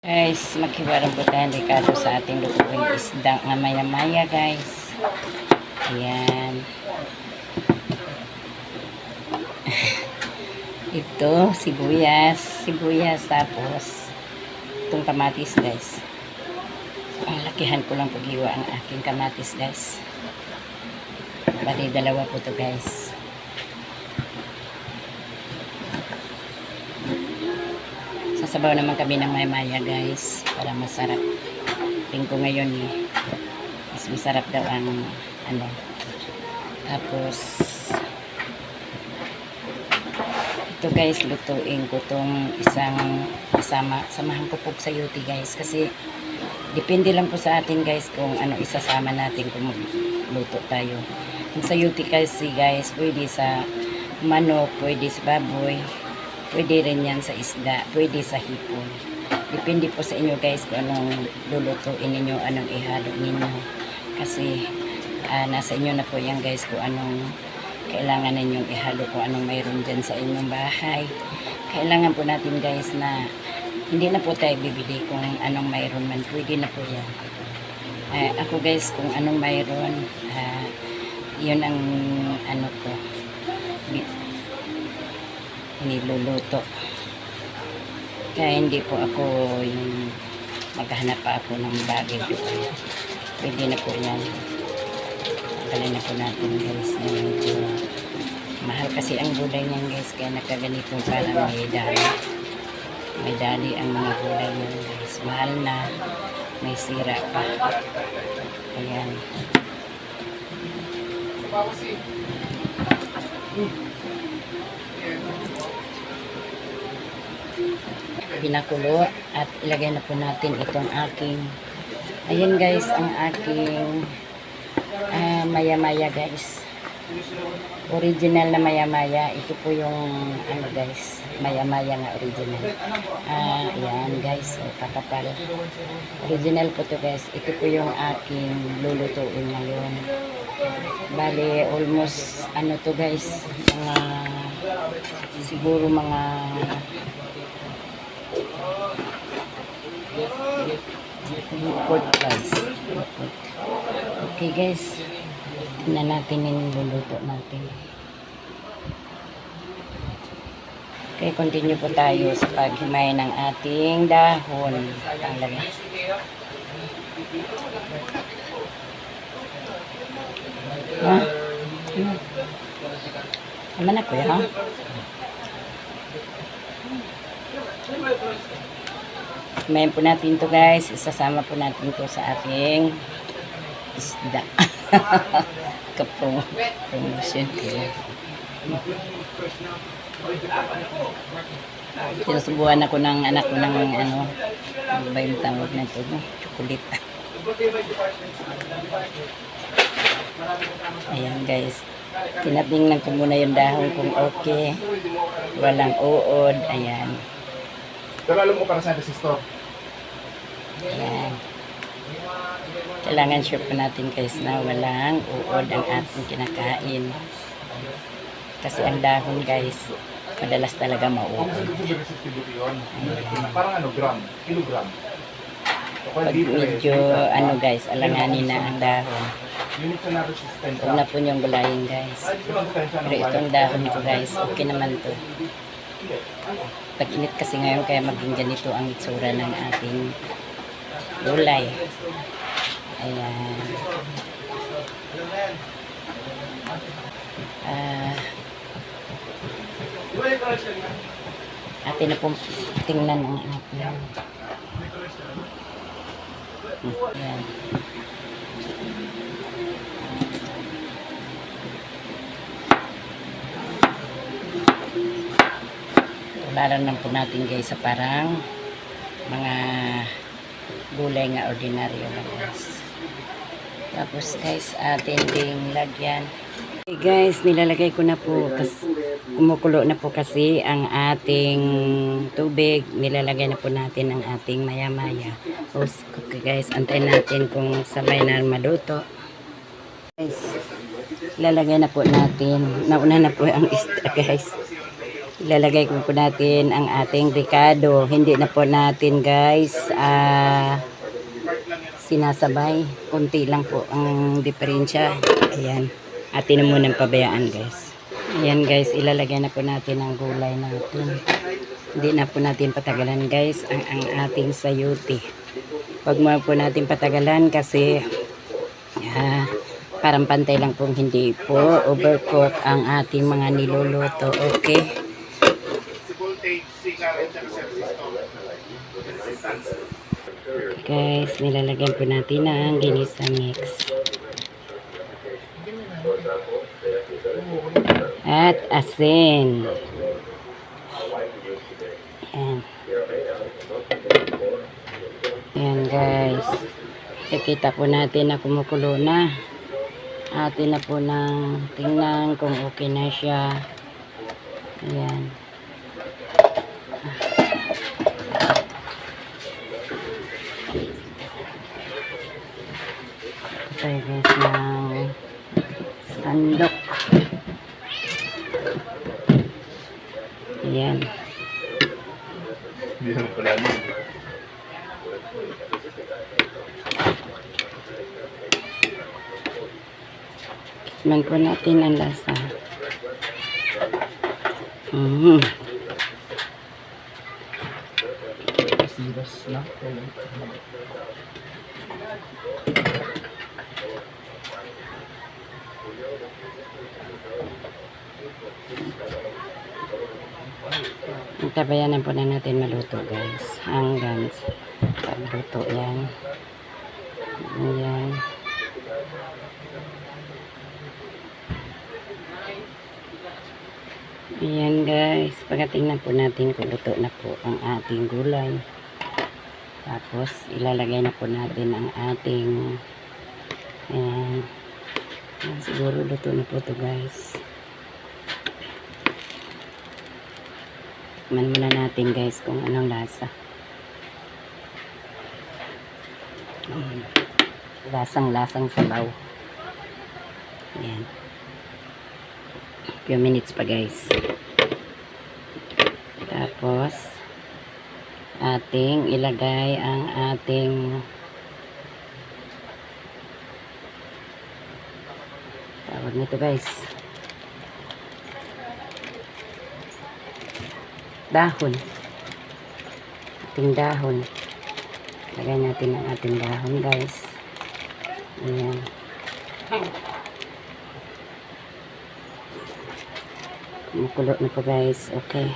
Guys, maghiwarang po tayo Ricardo sa ating lutuing isda nga maya-maya guys. Ayan. Ito, sibuyas. Sibuyas tapos itong kamatis guys. Ang lakihan ko lang paghiwa ang aking kamatis guys. Bali, dalawa po to guys. Sasabaw naman kami ng maya guys para masarap. Tingko ngayon eh. Mas masarap daw ang ano. Tapos ito guys, lutuin ko tong isang isama, samahan ko po sa yuti guys kasi depende lang po sa atin guys kung ano isasama natin kung magluto tayo. Kung sa yuti kasi guys, pwede sa manok, pwede sa baboy, Pwede rin yan sa isda, pwede sa hipon. Depende po sa inyo guys kung anong lulutuin ninyo, anong ihalo ninyo. Kasi ah, nasa inyo na po yan guys kung anong kailangan ninyong ihalo, kung anong mayroon dyan sa inyong bahay. Kailangan po natin guys na hindi na po tayo bibili kung anong mayroon man. Pwede na po yan. Ah, ako guys, kung anong mayroon, ah, yun ang ano ko. Niluluto. Kaya hindi po ako yung maghanap pa ako ng bagay ko. Pwede na po yan. Tanggalin na po natin guys na medyo mahal kasi ang gulay niyan guys kaya nakaganito parang may dali. May dali ang mga gulay niyan guys. Mahal na. May sira pa. Ayan. Pinakulo at ilagay na po natin itong aking ayan guys ang aking ah, maya-maya guys. Original na maya-maya. Ito po yung ano guys maya-maya nga original. Ah ayan guys oh, kakapal original po to guys. Ito po yung aking lulutuin ngayon. Bali almost ano to guys mga siguro mga Guys. Report. Okay guys. Tingnan natin yung luluto natin. Okay, continue po tayo sa paghimay ng ating dahon. Ang lagay. Ha? Ano? Tama na kuya, ha? Mayan po natin to guys. Isasama po natin to sa ating isda. Kapro. Promotion ko. Sinusubuhan ako ng anak ko ng ano, ano ba yung tawag na ito? Chocolate. Ayan guys. Tinatingnan ko muna yung dahon kung okay. Walang uod. Ayan. Alam mo para sa store. Ayan. Kailangan sure pa natin guys na walang uod ang ating kinakain. Kasi ang dahon guys, madalas talaga mauod. Parang ano, gram, kilogram. Pag litre. medyo ano guys, alanganin na ang dahon. Huwag na po niyong gulayin guys. Pero itong dahon ko guys, okay naman to. Pag-init kasi ngayon kaya maging ganito ang itsura ng ating gulay. Ayan. Ah, atin na pong tingnan ang ating. Hmm, Ayan. Tularan lang po natin guys sa parang mga gulay nga ordinaryo lang guys. Tapos guys, atin ding lagyan. Okay guys, nilalagay ko na po kasi kumukulo na po kasi ang ating tubig. Nilalagay na po natin ang ating maya-maya. Okay guys, antayin natin kung sabay na maluto. Guys, lalagay na po natin. Nauna na po ang guys. Ilalagay ko po natin ang ating ricado. Hindi na po natin guys ah sinasabay. Kunti lang po ang diferensya. Ayan. Atin na muna pabayaan guys. Ayan guys, ilalagay na po natin ang gulay natin. Hindi na po natin patagalan guys ang, ang ating sayuti. Huwag mo po natin patagalan kasi ah, parang pantay lang pong hindi po overcook ang ating mga niluluto. Okay? Guys, nilalagyan po natin ang ginisa mix. At asin. Ayan. Ayan guys. Nakita po natin na kumukulo na. Atin na po nang tingnan kung okay na siya. Ayan. Guys ng sandok. Ayan. Hindi naman pala. Tikman po natin ang lasa. Mm. Siras na. Tabayan na po na natin maluto guys. Hanggang pagluto yan. Ayan. Ayan guys. Pagkatingnan po natin kung luto na po ang ating gulay. Tapos ilalagay na po natin ang ating ayan. Ayan, siguro luto na po to guys. Man muna natin guys kung anong lasa. Mm. Lasang-lasang sabaw. Ayan. Few minutes pa guys. Tapos, ating ilagay ang ating tawag nito guys. Dahon. Ating dahon. Lagay natin ang ating dahon, guys. Ayan. Kumukulo na po, guys. Okay.